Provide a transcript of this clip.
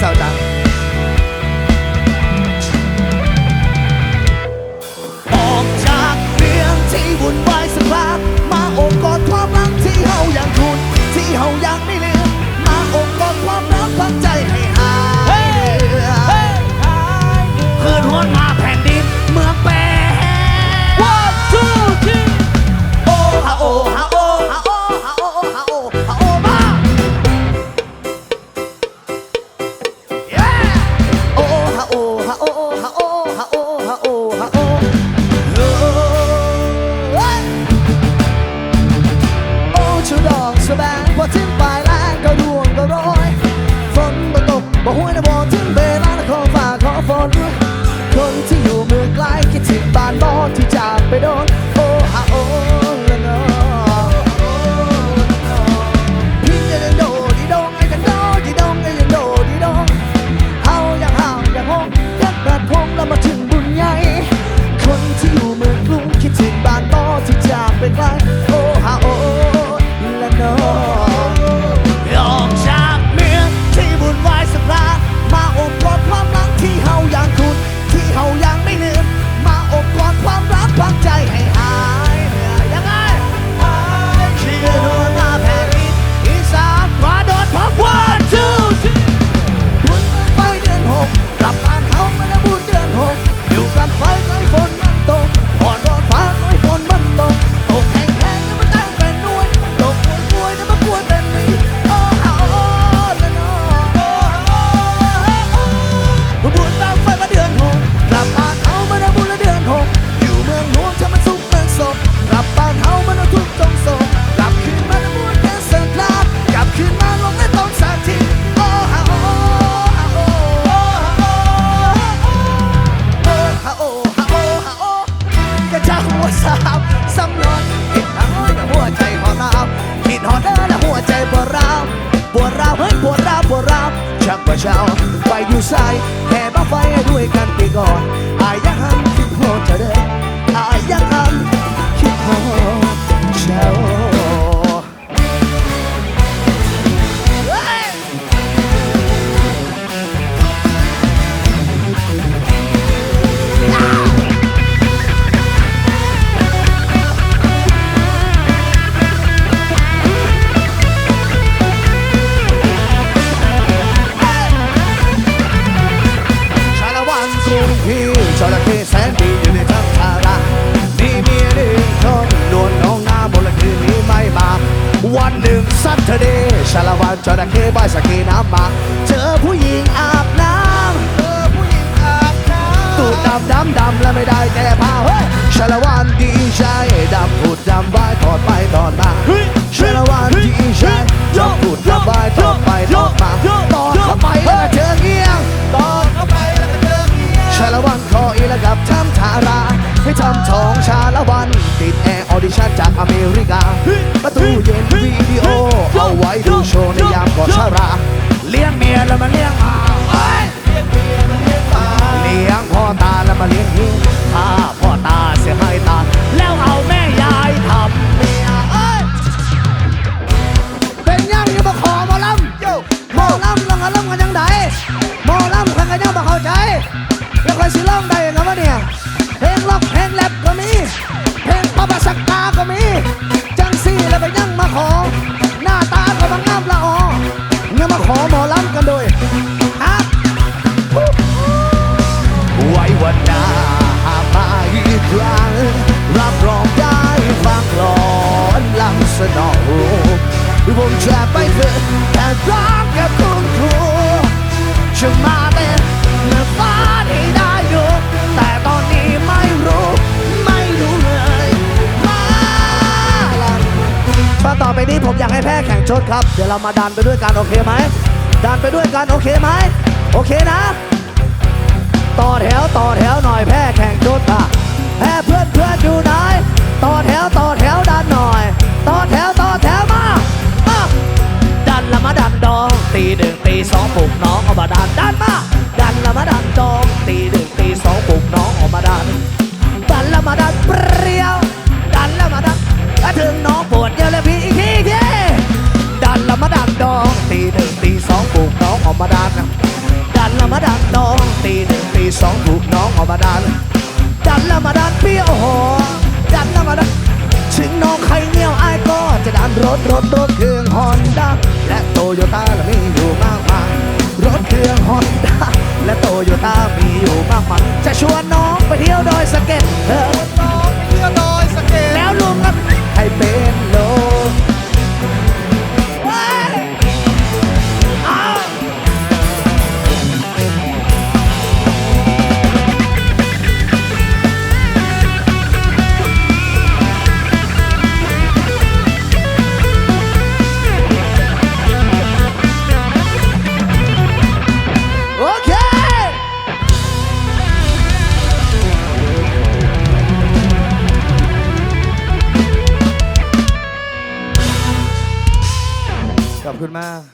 Sao ไป นึ่งซัตเทเดย์ชาละวันจระเข้บายสกีน้ำมาเจอผู้หญิงอาบน้ำเจอผู้หญิงอาบน้ำตูดดำดำดำและไม่ได้แก้ผ้าเฮ้ยชาละวันดีใจดำพูดดำไว้ถอดไปถอดมาชาละวันดีใจดำพูดดำไว้ถอดไปถอดมาตอนเข้าไปแล้วก็เจอเงี้ยงตอนเข้าไปแล้วก็เจอเงี้ยงชาละวันขออีละกับทำทาราให้ทำทองชาละวันติดแอร์ออดิชั่นจากอเมริกาประตูเย็นวิดีโอ เอาไว้ แค่รักกับคุณครูจะมาเป็นเนื้อฟ้าที่ได้ดูแต่ตอนนี้ไม่รู้ ไม่รู้เลยมาลันมาต่อไปนี้ผมอยากให้แพ้แข่งชดครับ เดี๋ยวเรามาดันไปด้วยกันโอเคไหมดันไปด้วยกันโอเคไหมโอเคนะ ต่อแถวต่อแถวหน่อยแพ้แข่งชดค่ะแพ้เพื่อนเพื่อนอยู่นต่ มาดันดันมาดันละมาดันดองตีหนึ่งตีสองปลุกน้องออกมาดันดันละมาดันเปรี้ยวดันละมาดันถ้าถึงน้องปวดเยอะเลยพี่อีกทีอีกทีดันละมาดันดองตีหนึ่งตีสองปลุกน้องออกมาดันดันละมาดันน้องตีหนึ่งตีสองถูกน้องออกมาดันดันละมาดันเปรี้ยวโหดันละมาดันถึงน้องใครเงี้ยวไอ้ายก็จะดันรถรถรถเครื่องฮอนด้าและโตโยต้าและมี่ รื่องฮอนด้าและโตโยต้ามีอยู่มากมายจะชวนน้องไปเที่ยวโดยสเก็ตเธอ คุณมาก